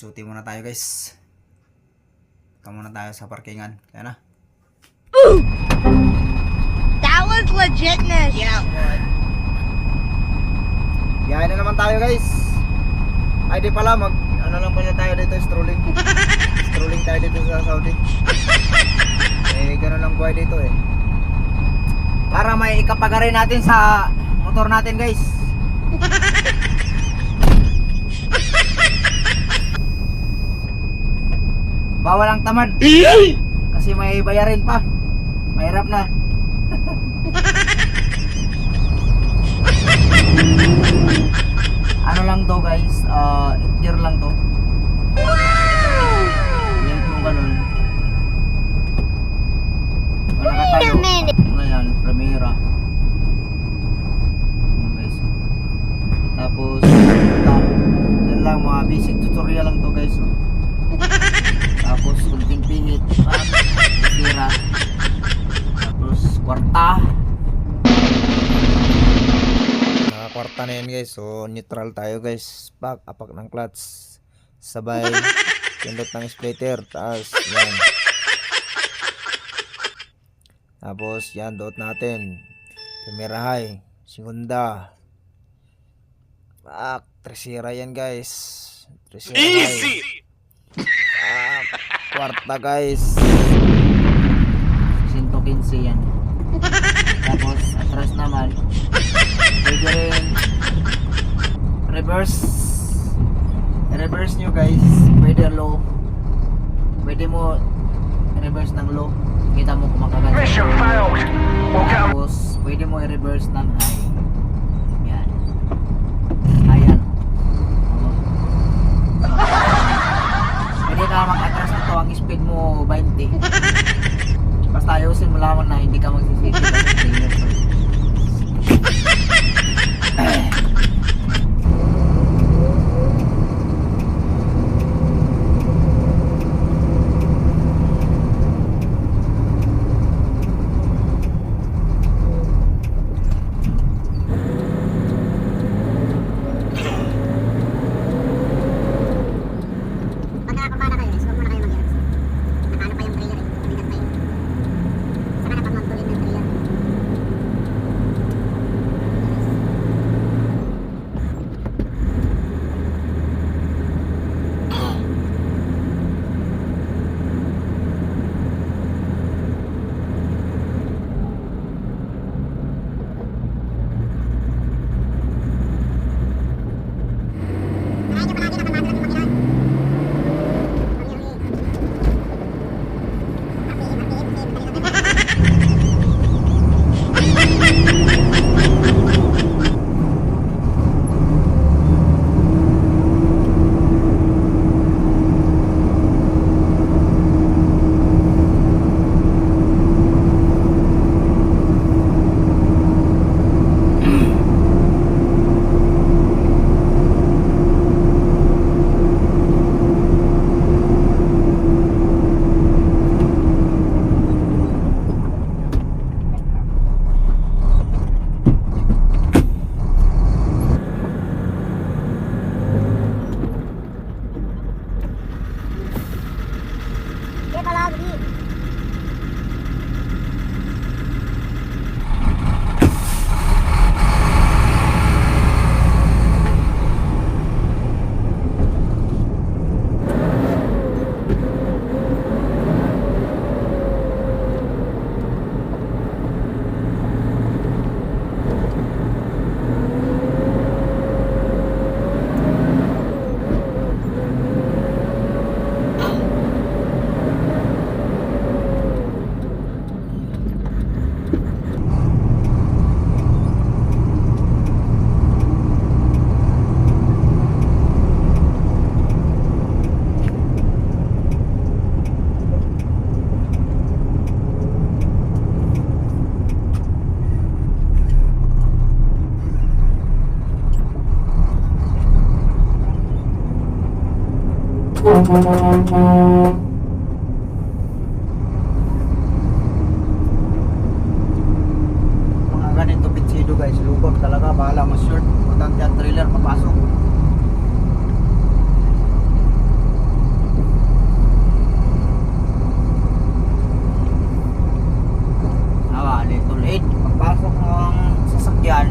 Duty muna tayo guys. Punta muna tayo sa parkingan. Kaya na. That was legitness. Yeah. Biyahe na naman tayo guys. Ay di pala mag ano lang pala tayo dito strolling. strolling tayo dito sa Saudi. Eh ganun lang buhay dito eh. Para may ikapagaray natin sa motor natin guys. Bawal ang tamad. Kasi may bayarin pa. Mahirap na. ano lang to guys, uh, year lang to. Yan yung ganun. Wala ka tayo. Ano yan, Primera. Guys. Tapos, ito. Yan lang, mga basic tutorial lang to guys. oh. Tapos, kunting pihit. Sira. Tapos, kwarta. Nakakwarta na yan guys. So, neutral tayo guys. Back, apak ng clutch. Sabay. Pindot ng splitter. Tapos, yan. Tapos, yan. Dot natin. Primera high. Segunda. Back. Tresira yan guys. Tresira Easy! Back. Kwarta guys. 115 yan. Tapos, atras naman. Pwede rin reverse. Reverse nyo guys. Pwede low. Pwede mo reverse ng low. Kita mo kumakagat. Mission failed. Welcome. Tapos, pwede mo i-reverse ng high. Yan. Ayan. Oo. Pwede ka mag-atras nito. Ang speed mo 20. Basta ayusin mo na hindi ka magsisisi. 力。Mga ganito pitsido guys, lubog talaga, bahala mo short. Importante ang trailer, papasok. Ah, little late. Pagpasok ng sasakyan,